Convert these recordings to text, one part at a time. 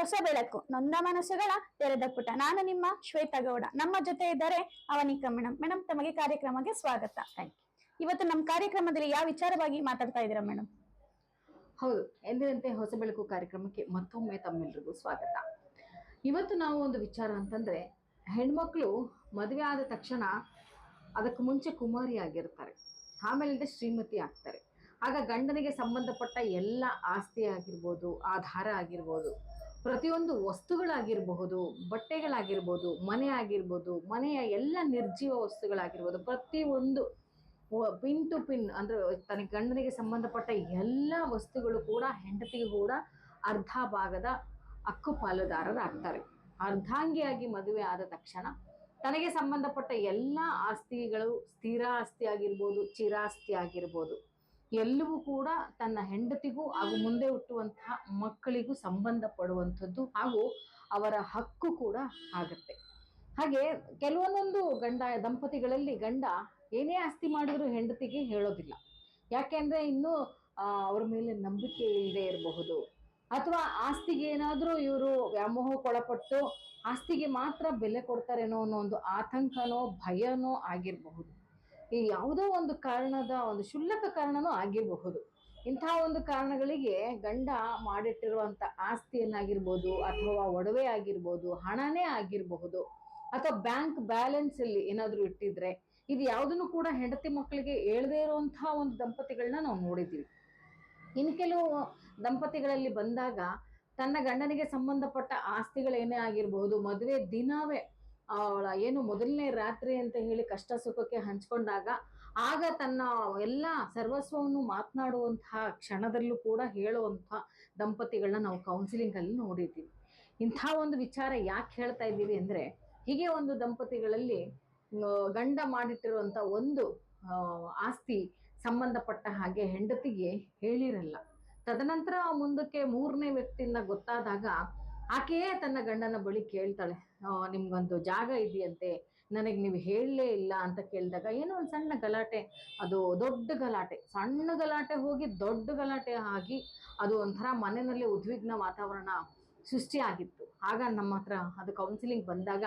ಹೊಸ ಬೆಳಕು. ನೊಂದ ಮನಸ್ಸುಗಳ ತೆರೆದ ಪುಟ. ನಾನು ನಿಮ್ಮ ಶ್ವೇತಾ ಗೌಡ ನಮ್ಮ ಜೊತೆ ಇದ್ದಾರೆ ಅವನಿಕಾ ಮೇಡಮ್ ಮೇಡಮ್ ತಮಗೆ ಕಾರ್ಯಕ್ರಮಕ್ಕೆ ಸ್ವಾಗತ. ಥ್ಯಾಂಕ್ ಇವತ್ತು ನಮ್ಮ ಕಾರ್ಯಕ್ರಮದಲ್ಲಿ ಯಾವ ವಿಚಾರವಾಗಿ ಮಾತಾಡ್ತಾ ಇದ್ದೀರಾ ಮೇಡಮ್ ಹೌದು. ಎಂದಿನಂತೆ ಹೊಸ ಬೆಳಕು ಕಾರ್ಯಕ್ರಮಕ್ಕೆ ಮತ್ತೊಮ್ಮೆ ತಮ್ಮೆಲ್ಲರಿಗೂ ಸ್ವಾಗತ. ಇವತ್ತು ನಾವು ಒಂದು ವಿಚಾರ ಅಂತಂದ್ರೆ, ಹೆಣ್ಮಕ್ಳು ಮದುವೆ ಆದ ತಕ್ಷಣ ಅದಕ್ಕೆ ಮುಂಚೆ ಕುಮಾರಿ ಆಗಿರ್ತಾರೆ. ಆಮೇಲಿಂದ ಶ್ರೀಮತಿ ಆಗ್ತಾರೆ. ಆಗ ಗಂಡನಿಗೆ ಸಂಬಂಧಪಟ್ಟ ಎಲ್ಲ ಆಸ್ತಿ ಆಗಿರ್ಬೋದು, ಆಧಾರ ಆಗಿರ್ಬೋದು ಪ್ರತಿಯೊಂದು ವಸ್ತುಗಳಾಗಿರಬಹುದು ಬಟ್ಟೆಗಳಾಗಿರ್ಬೋದು ಮನೆ ಆಗಿರ್ಬೋದು ಮನೆಯ ಎಲ್ಲ ನಿರ್ಜೀವ ವಸ್ತುಗಳಾಗಿರ್ಬೋದು ಪ್ರತಿಯೊಂದು ಪಿನ್ ಟು ಪಿನ್ ಅಂದ್ರೆ ತನ್ನ ಗಂಡನಿಗೆ ಸಂಬಂಧಪಟ್ಟ ಎಲ್ಲ ವಸ್ತುಗಳು ಕೂಡ ಹೆಂಡತಿಗೆ ಕೂಡ ಅರ್ಧ ಭಾಗದ ಹಕ್ಕು ಪಾಲುದಾರರಾಗ್ತಾರೆ. ಅರ್ಧಾಂಗಿಯಾಗಿ ಮದುವೆ ಆದ ತಕ್ಷಣ ತನಗೆ ಸಂಬಂಧಪಟ್ಟ ಎಲ್ಲ ಆಸ್ತಿಗಳು ಸ್ಥಿರ ಆಸ್ತಿ ಆಗಿರ್ಬೋದು, ಚಿರಾಸ್ತಿ ಆಗಿರ್ಬೋದು. ಎಲ್ಲವೂ ಕೂಡ ತನ್ನ ಹೆಂಡತಿಗೂ ಹಾಗೂ ಮುಂದೆ ಹುಟ್ಟುವಂತಹ ಮಕ್ಕಳಿಗೂ ಸಂಬಂಧಪಡುವಂಥದ್ದು ಹಾಗೂ ಅವರ ಹಕ್ಕು ಕೂಡ ಆಗುತ್ತೆ. ಹಾಗೆ ಕೆಲವೊಂದೊಂದು ಗಂಡ, ದಂಪತಿಗಳಲ್ಲಿ ಗಂಡ ಏನೇ ಆಸ್ತಿ ಮಾಡಿದ್ರು ಹೆಂಡತಿಗೆ ಹೇಳೋದಿಲ್ಲ. ಯಾಕೆಂದ್ರೆ ಇನ್ನು ಅವ್ರ ಮೇಲೆ ನಂಬಿಕೆ ಇಲ್ಲದೆ ಇರಬಹುದು. ಅಥವಾ ಆಸ್ತಿಗೆ ಏನಾದರೂ ಇವರು ವ್ಯಾಮೋಹಕ್ಕೊಳಪಟ್ಟು ಆಸ್ತಿಗೆ ಮಾತ್ರ ಬೆಲೆ ಕೊಡ್ತಾರೇನೋ ಅನ್ನೋ ಒಂದು ಆತಂಕನೋ ಭಯನೋ ಆಗಿರಬಹುದು. ಈ ಯಾವುದೋ ಒಂದು ಕಾರಣದ ಒಂದು ಶುಲ್ಕ ಕಾರಣನೂ ಆಗಿರಬಹುದು. ಇಂಥ ಒಂದು ಕಾರಣಗಳಿಗೆ ಗಂಡ ಮಾಡಿಟ್ಟಿರುವಂಥ ಆಸ್ತಿಯನ್ನಾಗಿರ್ಬೋದು ಅಥವಾ ಒಡವೆ ಆಗಿರ್ಬೋದು, ಹಣನೇ ಆಗಿರಬಹುದು ಅಥವಾ ಬ್ಯಾಂಕ್ ಬ್ಯಾಲೆನ್ಸ್ ಅಲ್ಲಿ ಏನಾದರೂ ಇಟ್ಟಿದ್ರೆ ಇದು ಯಾವುದನ್ನು ಕೂಡ ಹೆಂಡತಿ ಮಕ್ಕಳಿಗೆ ಹೇಳದೇ ಇರುವಂತಹ ಒಂದು ದಂಪತಿಗಳನ್ನ ನಾವು ನೋಡಿದ್ದೀವಿ. ಇನ್ನು ಕೆಲವು ದಂಪತಿಗಳಲ್ಲಿ ಬಂದಾಗ ತನ್ನ ಗಂಡನಿಗೆ ಸಂಬಂಧಪಟ್ಟ ಆಸ್ತಿಗಳೇನೇ ಆಗಿರಬಹುದು, ಮದುವೆ ದಿನವೇ ಅವಳ ಏನು ಮೊದಲನೇ ರಾತ್ರಿ ಅಂತ ಹೇಳಿ ಕಷ್ಟ ಸುಖಕ್ಕೆ ಹಂಚ್ಕೊಂಡಾಗ ಆಗ ತನ್ನ ಎಲ್ಲ ಸರ್ವಸ್ವವನ್ನು ಮಾತನಾಡುವಂತಹ ಕ್ಷಣದಲ್ಲೂ ಕೂಡ ಹೇಳುವಂತಹ ದಂಪತಿಗಳನ್ನ ನಾವು ಕೌನ್ಸಿಲಿಂಗ್ ಅಲ್ಲಿ ನೋಡಿದ್ದೀವಿ ಇಂಥ ಒಂದು ವಿಚಾರ ಯಾಕೆ ಹೇಳ್ತಾ ಇದ್ದೀವಿ ಅಂದ್ರೆ, ಹೀಗೆ ಒಂದು ದಂಪತಿಗಳಲ್ಲಿ ಗಂಡ ಮಾಡಿಟ್ಟಿರುವಂತ ಒಂದು ಆಸ್ತಿ ಸಂಬಂಧಪಟ್ಟ ಹಾಗೆ ಹೆಂಡತಿಗೆ ಹೇಳಿರಲ್ಲ. ತದನಂತರ ಮುಂದಕ್ಕೆ ಮೂರನೇ ವ್ಯಕ್ತಿಯಿಂದ ಗೊತ್ತಾದಾಗ ಆಕೆಯೇ ತನ್ನ ಗಂಡನ ಬಳಿ ಕೇಳ್ತಾಳೆ ನಿಮ್ಗೊಂದು ಜಾಗ ಇದೆಯಂತೆ, ನನಗೆ ನೀವು ಹೇಳಲೇ ಇಲ್ಲ ಅಂತ ಕೇಳಿದಾಗ, ಏನೋ ಒಂದು ಸಣ್ಣ ಗಲಾಟೆ, ಅದು ದೊಡ್ಡ ಗಲಾಟೆ, ಸಣ್ಣ ಗಲಾಟೆ ಹೋಗಿ ದೊಡ್ಡ ಗಲಾಟೆ ಆಗಿ ಅದು ಒಂಥರ ಮನೆಯಲ್ಲಿ ಉದ್ವಿಗ್ನ ವಾತಾವರಣ ಸೃಷ್ಟಿಯಾಗಿತ್ತು ಆಗ ನಮ್ಮ ಹತ್ರ ಅದು ಕೌನ್ಸಿಲಿಂಗ್ ಬಂದಾಗ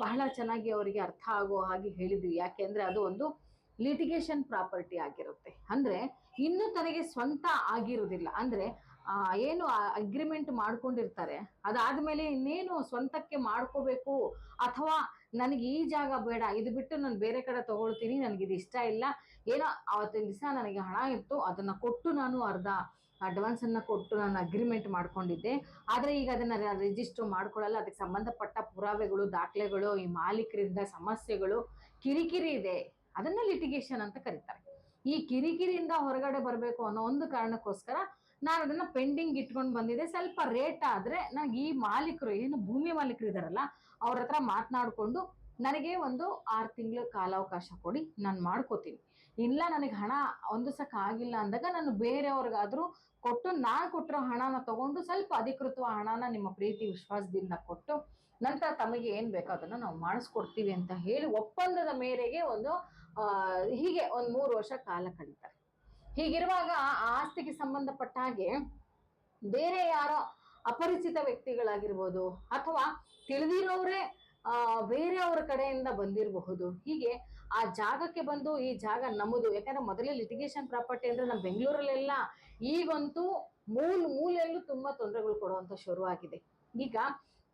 ಬಹಳ ಚೆನ್ನಾಗಿ ಅವರಿಗೆ ಅರ್ಥ ಆಗೋ ಹಾಗೆ ಹೇಳಿದ್ವಿ. ಯಾಕೆಂದ್ರೆ ಅದು ಒಂದು ಲಿಟಿಗೇಷನ್ ಪ್ರಾಪರ್ಟಿ ಆಗಿರುತ್ತೆ. ಅಂದ್ರೆ ಇನ್ನು ತನಗೆ ಸ್ವಂತ ಆಗಿರುವುದಿಲ್ಲ. ಅಂದ್ರೆ ಏನು ಅಗ್ರಿಮೆಂಟ್ ಮಾಡ್ಕೊಂಡಿರ್ತಾರೆ. ಅದಾದ್ಮೇಲೆ ಇನ್ನೇನು ಸ್ವಂತಕ್ಕೆ ಮಾಡ್ಕೋಬೇಕು ಅಥವಾ ನನಗೆ ಈ ಜಾಗ ಬೇಡ, ಇದು ಬಿಟ್ಟು ನಾನು ಬೇರೆ ಕಡೆ ತಗೊಳ್ತೀನಿ, ನನಗೆ ಇದು ಇಷ್ಟ ಇಲ್ಲ. ಏನೋ ಅವತ್ತಿನ ದಿವಸ ನನಗೆ ಹಣ ಇತ್ತು, ಅದನ್ನ ಕೊಟ್ಟು ನಾನು ಅರ್ಧ ಅಡ್ವಾನ್ಸ್ ಅನ್ನ ಕೊಟ್ಟು ನಾನು ಅಗ್ರಿಮೆಂಟ್ ಮಾಡ್ಕೊಂಡಿದ್ದೆ. ಆದರೆ ಈಗ ಅದನ್ನ ರಿಜಿಸ್ಟರ್ ಮಾಡ್ಕೊಳ್ಳಲ್ಲ, ಅದಕ್ಕೆ ಸಂಬಂಧಪಟ್ಟ ಪುರಾವೆಗಳು, ದಾಖಲೆಗಳು, ಈ ಮಾಲೀಕರಿಂದ ಸಮಸ್ಯೆಗಳು, ಕಿರಿಕಿರಿ ಇದೆ. ಅದನ್ನ ಲಿಟಿಗೇಷನ್ ಅಂತ ಕರೀತಾರೆ. ಈ ಕಿರಿಕಿರಿಯಿಂದ ಹೊರಗಡೆ ಬರಬೇಕು ಅನ್ನೋ ಒಂದು ಕಾರಣಕ್ಕೋಸ್ಕರ ನಾನು ಅದನ್ನ ಪೆಂಡಿಂಗ್ ಇಟ್ಕೊಂಡು ಬಂದಿದ್ದೆ ಸ್ವಲ್ಪ ರೇಟ್ ಆದ್ರೆ ನನಗೆ ಈ ಮಾಲೀಕರು, ಏನು ಭೂಮಿ ಮಾಲೀಕರು ಇದಾರಲ್ಲ, ಅವ್ರ ಹತ್ರ ಮಾತನಾಡ್ಕೊಂಡು ನನಗೆ ಒಂದು ಆರು ತಿಂಗಳ ಕಾಲಾವಕಾಶ ಕೊಡಿ, ನಾನು ಮಾಡ್ಕೋತೀನಿ. ಇಲ್ಲ ನನಗೆ ಹಣ ಹೊಂದಿಸಕ್ ಆಗಿಲ್ಲ ಅಂದಾಗ ನಾನು ಬೇರೆಯವ್ರಿಗಾದ್ರೂ ಕೊಟ್ಟು, ನಾನು ಕೊಟ್ಟಿರೋ ಹಣನ ತಗೊಂಡು ಸ್ವಲ್ಪ ಅಧಿಕೃತ ಹಣನ ನಿಮ್ಮ ಪ್ರೀತಿ, ವಿಶ್ವಾಸದಿಂದ ಕೊಟ್ಟು ನಂತರ ತಮಗೆ ಏನ್ ಬೇಕೋ ಅದನ್ನ ನಾವು ಮಾಡಿಸ್ಕೊಡ್ತೀವಿ ಅಂತ ಹೇಳಿ ಒಪ್ಪಂದದ ಮೇರೆಗೆ ಒಂದು ಹೀಗೆ ಒಂದು ಮೂರು ವರ್ಷ ಕಾಲ ಕಳೀತಾರೆ. ಹೀಗಿರುವಾಗ ಆ ಆಸ್ತಿಗೆ ಸಂಬಂಧಪಟ್ಟ ಹಾಗೆ ಬೇರೆ ಯಾರೋ ಅಪರಿಚಿತ ವ್ಯಕ್ತಿಗಳಾಗಿರ್ಬೋದು ಅಥವಾ ತಿಳಿದಿರೋರೇ ಬೇರೆಯವರ ಕಡೆಯಿಂದ ಬಂದಿರಬಹುದು. ಹೀಗೆ ಆ ಜಾಗಕ್ಕೆ ಬಂದು ಈ ಜಾಗ ನಮ್ಮದು. ಯಾಕಂದ್ರೆ ಮೊದಲೇ ಲಿಟಿಗೇಷನ್ ಪ್ರಾಪರ್ಟಿ ಅಂದ್ರೆ ನಮ್ಮ ಬೆಂಗಳೂರಲ್ಲೆಲ್ಲ ಈಗಂತೂ ಮೂಲ ಮೂಲೆಯಲ್ಲೂ ತುಂಬಾ ತೊಂದರೆಗಳು ಕೊಡುವಂತ ಶುರುವಾಗಿದೆ. ಈಗ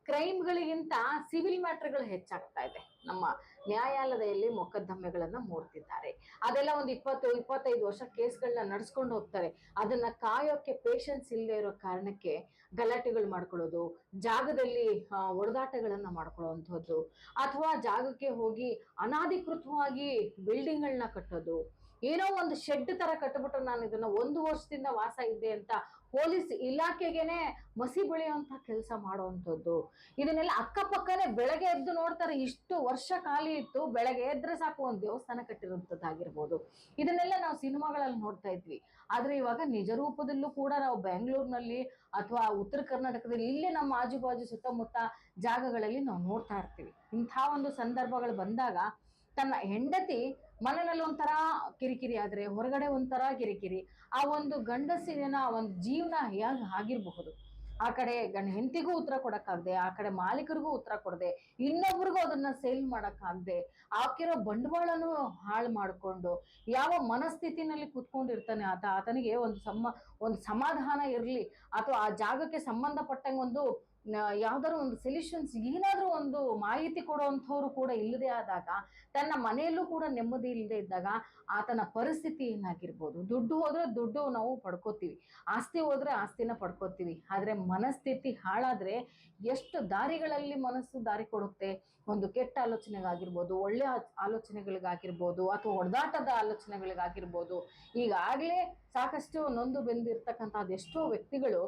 ಕ್ರೈಮ್ಗಳಿಗಿಂತ ಸಿವಿಲ್ ಮ್ಯಾಟ್ರ್ಗಳು ಹೆಚ್ಚಾಗ್ತಾ ಇದೆ ನಮ್ಮ ನ್ಯಾಯಾಲಯದಲ್ಲಿ ಮೊಕದ್ದಮೆಗಳನ್ನ ಮೂಡ್ತಿದ್ದಾರೆ. ಅದೆಲ್ಲ ಒಂದು ಇಪ್ಪತ್ತು ಇಪ್ಪತ್ತೈದು ವರ್ಷ ಕೇಸ್ಗಳನ್ನ ನಡ್ಸ್ಕೊಂಡು ಹೋಗ್ತಾರೆ ಅದನ್ನ ಕಾಯೋಕೆ ಪೇಷನ್ಸ್ ಇಲ್ಲದೆ ಇರೋ ಕಾರಣಕ್ಕೆ ಗಲಾಟೆಗಳು ಮಾಡ್ಕೊಳ್ಳೋದು ಜಾಗದಲ್ಲಿ ಆ, ಹೊಡೆದಾಟಗಳನ್ನ ಮಾಡ್ಕೊಳ್ಳುವಂಥದ್ದು ಅಥವಾ ಜಾಗಕ್ಕೆ ಹೋಗಿ ಅನಾಧಿಕೃತವಾಗಿ ಬಿಲ್ಡಿಂಗ್ಗಳನ್ನ ಕಟ್ಟೋದು. ಏನೋ ಒಂದು ಶೆಡ್ ತರ ಕಟ್ಬಿಟ್ಟು ನಾನು ಇದನ್ನ ಒಂದು ವರ್ಷದಿಂದ ವಾಸ ಇದ್ದೆ ಅಂತ ಪೊಲೀಸ್ ಇಲಾಖೆಗೆನೆ ಮಸಿ ಬೆಳೆಯುವಂತ ಕೆಲಸ ಮಾಡುವಂಥದ್ದು. ಇದನ್ನೆಲ್ಲ ಅಕ್ಕಪಕ್ಕನೆ ಬೆಳಗ್ಗೆ ಎದ್ದು ನೋಡ್ತಾರೆ, ಇಷ್ಟು ವರ್ಷ ಖಾಲಿ ಇತ್ತು, ಬೆಳಗ್ಗೆ ಎದ್ರೆ ಸಾಕು ಒಂದು ದೇವಸ್ಥಾನ ಕಟ್ಟಿರುವಂಥದ್ದಾಗಿರ್ಬೋದು. ಇದನ್ನೆಲ್ಲ ನಾವು ಸಿನಿಮಾಗಳಲ್ಲಿ ನೋಡ್ತಾ ಇದ್ವಿ. ಆದ್ರೆ ಇವಾಗ ನಿಜ ರೂಪದಲ್ಲೂ ಕೂಡ ನಾವು ಬೆಂಗಳೂರಿನಲ್ಲಿ ಅಥವಾ ಉತ್ತರ ಕರ್ನಾಟಕದಲ್ಲಿ ಇಲ್ಲೇ ನಮ್ಮ ಆಜು ಬಾಜು ಸುತ್ತಮುತ್ತ ಜಾಗಗಳಲ್ಲಿ ನಾವು ನೋಡ್ತಾ ಇರ್ತೀವಿ. ಇಂಥ ಒಂದು ಸಂದರ್ಭಗಳು ಬಂದಾಗ ತನ್ನ ಹೆಂಡತಿ ಮನೆಯಲ್ಲಿ ಒಂಥರ ಕಿರಿಕಿರಿ ಆದ್ರೆ ಹೊರಗಡೆ ಒಂಥರ ಕಿರಿಕಿರಿ. ಆ ಒಂದು ಗಂಡಸಿನ ಒಂದು ಜೀವನ ಹೇಗೆ ಆಗಿರಬಹುದು? ಆ ಕಡೆ ಗಂಡ ಹೆಂಡತಿಗೂ ಉತ್ತರ ಕೊಡೋಕ್ಕಾಗದೆ, ಆ ಕಡೆ ಮಾಲೀಕರಿಗೂ ಉತ್ತರ ಕೊಡದೆ, ಇನ್ನೊಬ್ರಿಗೂ ಅದನ್ನ ಸೇಲ್ ಮಾಡೋಕ್ಕಾಗದೆ ಹಾಕಿರೋ ಬಂಡವಾಳನು ಹಾಳು ಮಾಡಿಕೊಂಡು, ಯಾವ ಮನಸ್ಥಿತಿನಲ್ಲಿ ಕುತ್ಕೊಂಡಿರ್ತಾನೆ ಆತ, ಆತನಿಗೆ ಒಂದು ಸಮ, ಒಂದು ಸಮಾಧಾನ ಇರಲಿ, ಅಥವಾ ಆ ಜಾಗಕ್ಕೆ ಸಂಬಂಧಪಟ್ಟಂಗೆ ಒಂದು ಯಾವ್ದಾದ್ರು ಒಂದು ಸೊಲ್ಯೂಷನ್ಸ್ ಏನಾದ್ರೂ ಒಂದು ಮಾಹಿತಿ ಕೊಡುವಂಥವ್ರು ಕೂಡ ಇಲ್ಲದೆ ಆದಾಗ, ತನ್ನ ಮನೆಯಲ್ಲೂ ಕೂಡ ನೆಮ್ಮದಿ ಇಲ್ಲದೆ ಇದ್ದಾಗ ಆತನ ಪರಿಸ್ಥಿತಿ ಏನಾಗಿರ್ಬೋದು? ದುಡ್ಡು ಹೋದ್ರೆ ದುಡ್ಡು ನಾವು ಪಡ್ಕೋತೀವಿ. ಆಸ್ತಿ ಹೋದ್ರೆ ಆಸ್ತಿನ ಪಡ್ಕೋತೀವಿ. ಆದರೆ ಮನಸ್ಥಿತಿ ಹಾಳಾದ್ರೆ ಎಷ್ಟು ದಾರಿಗಳಲ್ಲಿ ಮನಸ್ಸು ದಾರಿ ಕೊಡುತ್ತೆ? ಒಂದು ಕೆಟ್ಟ ಆಲೋಚನೆಗಾಗಿರ್ಬೋದು, ಒಳ್ಳೆ ಆಲೋಚನೆಗಳಿಗಾಗಿರ್ಬೋದು, ಅಥವಾ ಹೊಡೆದಾಟದ ಆಲೋಚನೆಗಳಿಗಾಗಿರ್ಬೋದು. ಈಗಾಗಲೇ ಸಾಕಷ್ಟು ನೊಂದು ಬೆಂದಿರ್ತಕ್ಕಂಥ ಅದೆಷ್ಟೋ ವ್ಯಕ್ತಿಗಳು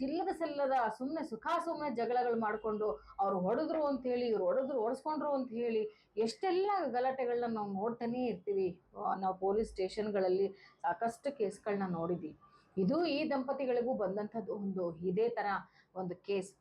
ಚಿಲ್ಲದ ಸಲ್ಲದ ಸುಮ್ಮನೆ ಸುಖ ಸುಮ್ಮನೆ ಜಗಳಗಳು ಮಾಡಿಕೊಂಡು ಅವ್ರು ಹೊಡೆದ್ರು ಅಂತ ಹೇಳಿ, ಇವ್ರು ಹೊಡೆದ್ರು ಓಡಿಸ್ಕೊಂಡ್ರು ಅಂತ ಹೇಳಿ ಎಷ್ಟೆಲ್ಲ ಗಲಾಟೆಗಳನ್ನ ನಾವು ನೋಡ್ತಾನೇ ಇರ್ತೀವಿ. ನಾವು ಪೊಲೀಸ್ ಸ್ಟೇಷನ್ಗಳಲ್ಲಿ ಸಾಕಷ್ಟು ಕೇಸ್ಗಳನ್ನ ನೋಡಿದ್ವಿ. ಇದು ಈ ದಂಪತಿಗಳಿಗೂ ಬಂದಂಥದ್ದು ಒಂದು ಇದೇ ತರ ಒಂದು ಕೇಸ್.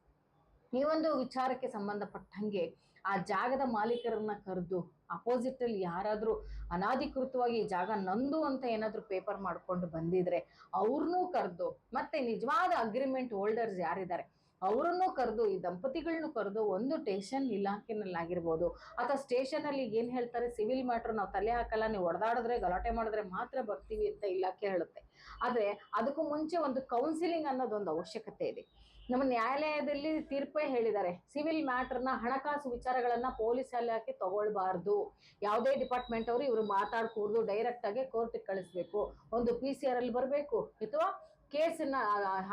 ಈ ಒಂದು ವಿಚಾರಕ್ಕೆ ಸಂಬಂಧಪಟ್ಟಂಗೆ ಆ ಜಾಗದ ಮಾಲೀಕರನ್ನ ಕರೆದು ಅಪೋಸಿಟಲ್ಲಿ ಯಾರಾದ್ರೂ ಅನಾಧಿಕೃತವಾಗಿ ಈ ಜಾಗ ನಂದು ಅಂತ ಏನಾದರೂ ಪೇಪರ್ ಮಾಡ್ಕೊಂಡು ಬಂದಿದ್ರೆ ಅವ್ರನ್ನೂ ಕರೆದು ಮತ್ತೆ ನಿಜವಾದ ಅಗ್ರಿಮೆಂಟ್ ಹೋಲ್ಡರ್ಸ್ ಯಾರಿದ್ದಾರೆ, ಅವರನ್ನು ಕರೆದು ಈ ದಂಪತಿಗಳನ್ನು ಕರೆದು ಒಂದು ಸ್ಟೇಷನ್ ಇಲಾಖೆನಲ್ಲಿ ಆಗಿರ್ಬೋದು, ಅಥವಾ ಸ್ಟೇಷನ್ ಅಲ್ಲಿ ಏನ್ ಹೇಳ್ತಾರೆ ಸಿವಿಲ್ ಮ್ಯಾಟ್ರ್ ನಾವು ತಲೆ ಹಾಕಲ್ಲ, ನೀವು ಹೊಡೆದಾಡಿದ್ರೆ ಗಲಾಟೆ ಮಾಡಿದ್ರೆ ಮಾತ್ರ ಬರ್ತೀವಿ ಅಂತ ಇಲಾಖೆ ಹೇಳುತ್ತೆ. ಆದರೆ ಅದಕ್ಕೂ ಮುಂಚೆ ಒಂದು ಕೌನ್ಸಿಲಿಂಗ್ ಅನ್ನೋದೊಂದು ಅವಶ್ಯಕತೆ ಇದೆ. ನಮ್ಮ ನ್ಯಾಯಾಲಯದಲ್ಲಿ ತೀರ್ಪೇ ಹೇಳಿದ್ದಾರೆ. ಸಿವಿಲ್ ಮ್ಯಾಟರ್ನ ಹಣಕಾಸು ವಿಚಾರಗಳನ್ನ ಪೊಲೀಸ್ ಇಲಾಖೆ ತಗೊಳ್ಬಾರ್ದು. ಯಾವುದೇ ಡಿಪಾರ್ಟ್ಮೆಂಟ್ ಅವರು ಇವರು ಮಾತಾಡ್ಕೂಡ್ದು ಡೈರೆಕ್ಟ್ ಆಗಿ ಕೋರ್ಟಿಗೆ ಕಳಿಸ್ಬೇಕು. ಒಂದು ಪಿ ಸಿ ಆರ್ ಅಲ್ಲಿ ಬರಬೇಕು ಅಥವಾ ಕೇಸನ್ನ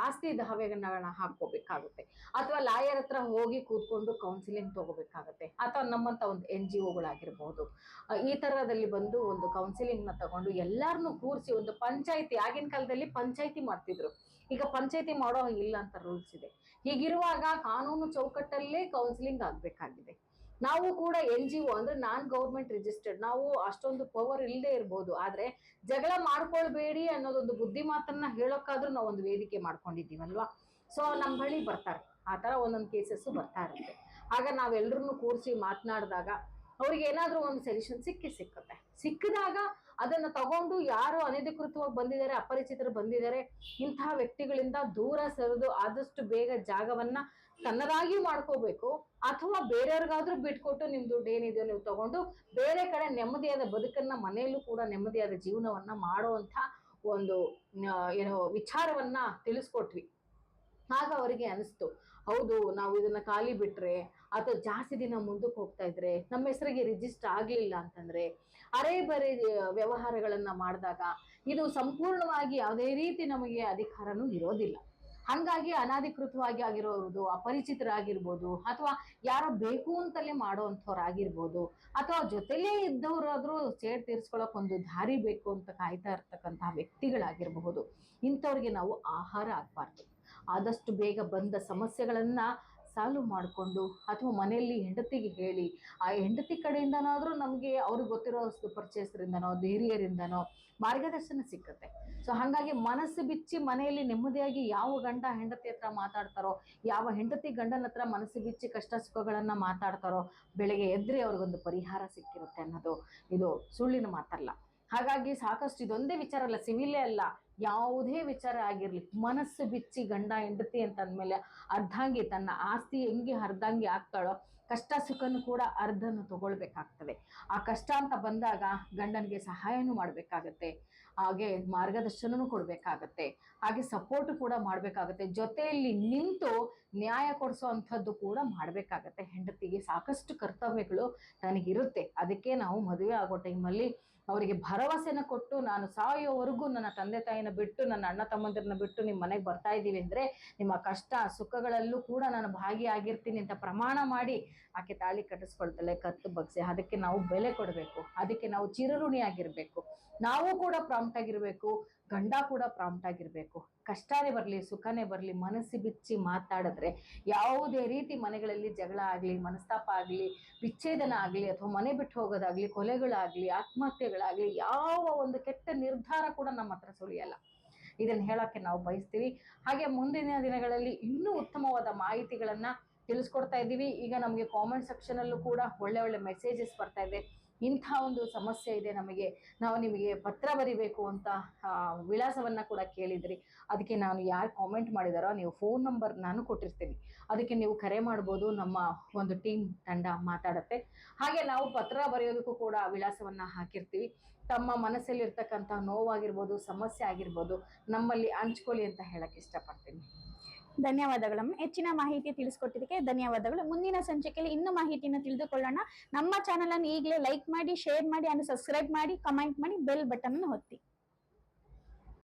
ಆಸ್ತಿ ದಾವೆಗಳನ್ನ ಹಾಕೋಬೇಕಾಗುತ್ತೆ ಅಥವಾ ಲಾಯರ್ ಹತ್ರ ಹೋಗಿ ಕೂತ್ಕೊಂಡು ಕೌನ್ಸಿಲಿಂಗ್ ತಗೋಬೇಕಾಗತ್ತೆ. ಅಥವಾ ನಮ್ಮಂತ ಒಂದು ಎನ್ ಜಿ ಒಗಳಾಗಿರ್ಬಹುದು ಈ ತರದಲ್ಲಿ ಬಂದು ಒಂದು ಕೌನ್ಸಿಲಿಂಗ್ನ ತಗೊಂಡು ಎಲ್ಲಾರನ್ನೂ ಕೂರಿಸಿ ಒಂದು ಪಂಚಾಯತಿ, ಆಗಿನ ಕಾಲದಲ್ಲಿ ಪಂಚಾಯತಿ ಮಾಡ್ತಿದ್ರು. ಈಗ ಪಂಚಾಯತಿ ಮಾಡೋ ಇಲ್ಲ ಅಂತ ರೂಲ್ಸ್ ಇದೆ. ಹೀಗಿರುವಾಗ ಕಾನೂನು ಚೌಕಟ್ಟಲ್ಲೇ ಕೌನ್ಸಿಲಿಂಗ್ ಆಗ್ಬೇಕಾಗಿದೆ. ನಾವು ಕೂಡ ಎನ್ ಜಿ ಒ ಅಂದ್ರೆ ನಾನ್ ಗೌರ್ಮೆಂಟ್ ರಿಜಿಸ್ಟರ್ಡ್ ನಾವು ಅಷ್ಟೊಂದು ಪವರ್ ಇಲ್ಲದೆ ಇರ್ಬೋದು. ಆದ್ರೆ ಜಗಳ ಮಾಡ್ಕೊಳ್ಬೇಡಿ ಅನ್ನೋದೊಂದು ಬುದ್ಧಿ ಮಾತನ್ನ ಹೇಳೋಕ್ಕಾದ್ರೂ ನಾವು ಒಂದು ವೇದಿಕೆ ಮಾಡ್ಕೊಂಡಿದ್ದೀವಲ್ವಾ? ಸೊ ನಮ್ಮ ಬಳಿ ಬರ್ತಾರೆ. ಆ ತರ ಒಂದೊಂದು ಕೇಸಸ್ ಬರ್ತಾ ಇರುತ್ತೆ. ಆಗ ನಾವೆಲ್ಲರೂ ಕೂರಿಸಿ ಮಾತನಾಡಿದಾಗ ಅವ್ರಿಗೆ ಏನಾದರೂ ಒಂದು ಸೊಲ್ಯೂಷನ್ ಸಿಕ್ಕಿ ಸಿಕ್ಕುತ್ತೆ. ಸಿಕ್ಕಿದಾಗ ಅದನ್ನ ತಗೊಂಡು ಯಾರು ಅನಧಿಕೃತವಾಗಿ ಬಂದಿದ್ದಾರೆ, ಅಪರಿಚಿತರು ಬಂದಿದ್ದಾರೆ ಇಂತಹ ವ್ಯಕ್ತಿಗಳಿಂದ ದೂರ ಸರಿದು ಆದಷ್ಟು ಬೇಗ ಜಾಗವನ್ನ ತನ್ನದಾಗಿ ಮಾಡ್ಕೋಬೇಕು. ಅಥವಾ ಬೇರೆಯವ್ರಿಗಾದ್ರೂ ಬಿಟ್ಕೊಟ್ಟು ನಿಮ್ ದುಡ್ಡು ಏನಿದೆಯೋ ನೀವು ತಗೊಂಡು ಬೇರೆ ಕಡೆ ನೆಮ್ಮದಿಯಾದ ಬದುಕನ್ನ ಮನೆಯಲ್ಲೂ ಕೂಡ ನೆಮ್ಮದಿಯಾದ ಜೀವನವನ್ನ ಮಾಡುವಂತ ಒಂದು ಏನು ವಿಚಾರವನ್ನ ತಿಳಿಸ್ಕೊಟ್ವಿ. ಆಗ ಅವರಿಗೆ ಅನಿಸ್ತು, ಹೌದು, ನಾವು ಇದನ್ನ ಖಾಲಿ ಬಿಟ್ರೆ ಅಥವಾ ಜಾಸ್ತಿ ದಿನ ಮುಂದಕ್ಕೆ ಹೋಗ್ತಾ ಇದ್ರೆ ನಮ್ಮ ಹೆಸರಿಗೆ ರಿಜಿಸ್ಟರ್ ಆಗಲಿಲ್ಲ ಅಂತಂದ್ರೆ ಅರೆ ಬರೆ ವ್ಯವಹಾರಗಳನ್ನ ಮಾಡಿದಾಗ ಇದು ಸಂಪೂರ್ಣವಾಗಿ ಯಾವುದೇ ರೀತಿ ನಮಗೆ ಅಧಿಕಾರನೂ ಇರೋದಿಲ್ಲ. ಹಂಗಾಗಿ ಅನಧಿಕೃತವಾಗಿ ಆಗಿರೋದು ಅಪರಿಚಿತರಾಗಿರ್ಬೋದು ಅಥವಾ ಯಾರೋ ಬೇಕು ಅಂತಲೇ ಮಾಡೋವಂಥವ್ರಾಗಿರ್ಬೋದು ಅಥವಾ ಜೊತೆಲೇ ಇದ್ದವರಾದ್ರೂ ಸೇಡ್ ತೀರ್ಸ್ಕೊಳಕ್ ಒಂದು ದಾರಿ ಬೇಕು ಅಂತ ಕಾಯ್ತಾ ಇರ್ತಕ್ಕಂತಹ ವ್ಯಕ್ತಿಗಳಾಗಿರಬಹುದು. ಇಂಥವ್ರಿಗೆ ನಾವು ಆಹಾರ ಆಗ್ಬಾರ್ದು. ಆದಷ್ಟು ಬೇಗ ಬಂದ ಸಮಸ್ಯೆಗಳನ್ನ ಸಾಲ್ವ್ ಮಾಡಿಕೊಂಡು ಅಥವಾ ಮನೆಯಲ್ಲಿ ಹೆಂಡತಿಗೆ ಹೇಳಿ, ಆ ಹೆಂಡತಿ ಕಡೆಯಿಂದನಾದರೂ ನಮಗೆ ಅವ್ರಿಗೆ ಗೊತ್ತಿರೋ ಪರಿಚಯಸ್ಥರಿಂದನೋ, ಧೈರ್ಯರಿಂದನೋ ಮಾರ್ಗದರ್ಶನ ಸಿಕ್ಕತ್ತೆ. ಸೊ ಹಾಗಾಗಿ ಮನಸ್ಸು ಬಿಚ್ಚಿ ಮನೆಯಲ್ಲಿ ನೆಮ್ಮದಿಯಾಗಿ ಯಾವ ಗಂಡ ಹೆಂಡತಿ ಹತ್ರ ಮಾತಾಡ್ತಾರೋ, ಯಾವ ಹೆಂಡತಿ ಗಂಡನ ಹತ್ರ ಮನಸ್ಸು ಬಿಚ್ಚಿ ಕಷ್ಟ ಸುಖಗಳನ್ನ ಮಾತಾಡ್ತಾರೋ, ಬೆಳಗ್ಗೆ ಎದ್ರೆ ಅವ್ರಿಗೊಂದು ಪರಿಹಾರ ಸಿಕ್ಕಿರುತ್ತೆ ಅನ್ನೋದು ಇದು ಸುಳ್ಳಿನ ಮಾತಲ್ಲ. ಹಾಗಾಗಿ ಸಾಕಷ್ಟು ಇದೊಂದೇ ವಿಚಾರ ಅಲ್ಲ, ಸಿವಿಲೇ ಅಲ್ಲ. ಯಾವುದೇ ವಿಚಾರ ಆಗಿರ್ಲಿ, ಮನಸ್ಸು ಬಿಚ್ಚಿ ಗಂಡ, ಹೆಂಡತಿ ಅಂತ ಅಂದ್ಮೇಲೆ ಅರ್ಧಾಂಗಿ ತನ್ನ ಆಸ್ತಿ ಹೆಂಗೆ ಅರ್ಧಾಂಗಿ ಆಗ್ತಾಳೋ, ಕಷ್ಟ ಸುಖನು ಕೂಡ ಅರ್ಧನು ತಗೊಳ್ಬೇಕಾಗ್ತದೆ. ಆ ಕಷ್ಟ ಅಂತ ಬಂದಾಗ ಗಂಡನಿಗೆ ಸಹಾಯನೂ ಮಾಡಬೇಕಾಗತ್ತೆ, ಹಾಗೆ ಮಾರ್ಗದರ್ಶನನು ಕೊಡ್ಬೇಕಾಗತ್ತೆ, ಹಾಗೆ ಸಪೋರ್ಟ್ ಕೂಡ ಮಾಡ್ಬೇಕಾಗತ್ತೆ, ಜೊತೆಯಲ್ಲಿ ನಿಂತು ನ್ಯಾಯ ಕೊಡಿಸೋ ಅಂಥದ್ದು ಕೂಡ ಮಾಡ್ಬೇಕಾಗತ್ತೆ. ಹೆಂಡತಿಗೆ ಸಾಕಷ್ಟು ಕರ್ತವ್ಯಗಳು ತನಗಿರುತ್ತೆ. ಅದಕ್ಕೆ ನಾವು ಮದುವೆ ಆಗೋ ಟೈಮಲ್ಲಿ ಅವರಿಗೆ ಭರವಸೆನ ಕೊಟ್ಟು ನಾನು ಸಾಯೋವರೆಗೂ ನನ್ನ ತಂದೆ ತಾಯಿನ ಬಿಟ್ಟು, ನನ್ನ ಅಣ್ಣ ತಮ್ಮಂದಿರನ್ನ ಬಿಟ್ಟು ನಿಮ್ಮ ಮನೆಗೆ ಬರ್ತಾ ಇದ್ದೀವಿ ಅಂದ್ರೆ ನಿಮ್ಮ ಕಷ್ಟ ಸುಖಗಳಲ್ಲೂ ಕೂಡ ನಾನು ಭಾಗಿಯಾಗಿರ್ತೀನಿ ಅಂತ ಪ್ರಮಾಣ ಮಾಡಿ ಆಕೆ ತಾಳಿ ಕಟ್ಟಿಸ್ಕೊಳ್ತಾಳೆ ಕತ್ತು ಬಗ್ಸಿ, ಅದಕ್ಕೆ ನಾವು ಬೆಲೆ ಕೊಡಬೇಕು, ಅದಕ್ಕೆ ನಾವು ಚಿರಋಣಿ ಆಗಿರ್ಬೇಕು ನಾವು ಕೂಡ ಪ್ರಾಂಪ್ಟ್ ಆಗಿರ್ಬೇಕು. ಗಂಡ ಕೂಡ ಪ್ರಾಂಪ್ಟ್ ಆಗಿರ್ಬೇಕು. ಕಷ್ಟನೇ ಬರಲಿ, ಸುಖನೇ ಬರಲಿ, ಮನಸ್ಸು ಬಿಚ್ಚಿ ಮಾತಾಡಿದ್ರೆ ಯಾವುದೇ ರೀತಿ ಮನೆಗಳಲ್ಲಿ ಜಗಳ ಆಗಲಿ, ಮನಸ್ತಾಪ ಆಗಲಿ, ವಿಚ್ಛೇದನ ಆಗಲಿ, ಅಥವಾ ಮನೆ ಬಿಟ್ಟು ಹೋಗೋದಾಗ್ಲಿ, ಕೊಲೆಗಳಾಗಲಿ, ಆತ್ಮಹತ್ಯೆಗಳಾಗಲಿ, ಯಾವ ಒಂದು ಕೆಟ್ಟ ನಿರ್ಧಾರ ಕೂಡ ನಮ್ಮ ಹತ್ರ ಸುಳಿಯಲ್ಲ. ಇದನ್ನು ಹೇಳೋಕ್ಕೆ ನಾವು ಬಯಸ್ತೀವಿ. ಹಾಗೆ ಮುಂದಿನ ದಿನಗಳಲ್ಲಿ ಇನ್ನೂ ಉತ್ತಮವಾದ ಮಾಹಿತಿಗಳನ್ನು ತಿಳಿಸ್ಕೊಡ್ತಾ ಇದ್ದೀವಿ. ಈಗ ನಮಗೆ ಕಾಮೆಂಟ್ ಸೆಕ್ಷನ್ ಅಲ್ಲೂ ಕೂಡ ಒಳ್ಳೆ ಒಳ್ಳೆ ಮೆಸೇಜಸ್ ಬರ್ತಾ ಇದೆ. ಇಂಥ ಒಂದು ಸಮಸ್ಯೆ ಇದೆ ನಮಗೆ. ನಾವು ನಿಮಗೆ ಪತ್ರ ಬರಿಬೇಕು ಅಂತ ವಿಳಾಸವನ್ನು ಕೂಡ ಕೇಳಿದ್ರಿ. ಅದಕ್ಕೆ ನಾನು ಯಾರು ಕಾಮೆಂಟ್ ಮಾಡಿದಾರೋ ನೀವು ಫೋನ್ ನಂಬರ್ ನಾನು ಕೊಟ್ಟಿರ್ತೀನಿ. ಅದಕ್ಕೆ ನೀವು ಕರೆ ಮಾಡ್ಬೋದು, ನಮ್ಮ ಒಂದು ಟೀಮ್ ತಂಡ ಮಾತಾಡತ್ತೆ. ಹಾಗೆ ನಾವು ಪತ್ರ ಬರೆಯೋದಕ್ಕೂ ಕೂಡ ವಿಳಾಸವನ್ನು ಹಾಕಿರ್ತೀವಿ. ತಮ್ಮ ಮನಸ್ಸಲ್ಲಿರ್ತಕ್ಕಂಥ ನೋವಾಗಿರ್ಬೋದು, ಸಮಸ್ಯೆ ಆಗಿರ್ಬೋದು, ನಮ್ಮಲ್ಲಿ ಹಂಚ್ಕೊಳ್ಳಿ ಅಂತ ಹೇಳಕ್ ಇಷ್ಟಪಡ್ತೀನಿ. ಧನ್ಯವಾದಗಳು ಹೆಚ್ಚಿನ ಮಾಹಿತಿ ತಿಳಿಸ್ಕೊಟ್ಟಿದ್ದಕ್ಕೆ ಧನ್ಯವಾದಗಳು. ಮುಂದಿನ ಸಂಚಿಕೆಯಲ್ಲಿ ಇನ್ನೂ ಮಾಹಿತಿಯನ್ನು ತಿಳಿದುಕೊಳ್ಳೋಣ. ನಮ್ಮ ಚಾನಲ್ ಅನ್ನು ಈಗಲೇ ಲೈಕ್ ಮಾಡಿ ಶೇರ್ ಮಾಡಿ ಅಂಡ್ ಸಬ್ಸ್ಕ್ರೈಬ್ ಮಾಡಿ ಕಮೆಂಟ್ ಮಾಡಿ ಬೆಲ್ ಬಟನ್ ಅನ್ನು ಒತ್ತಿ.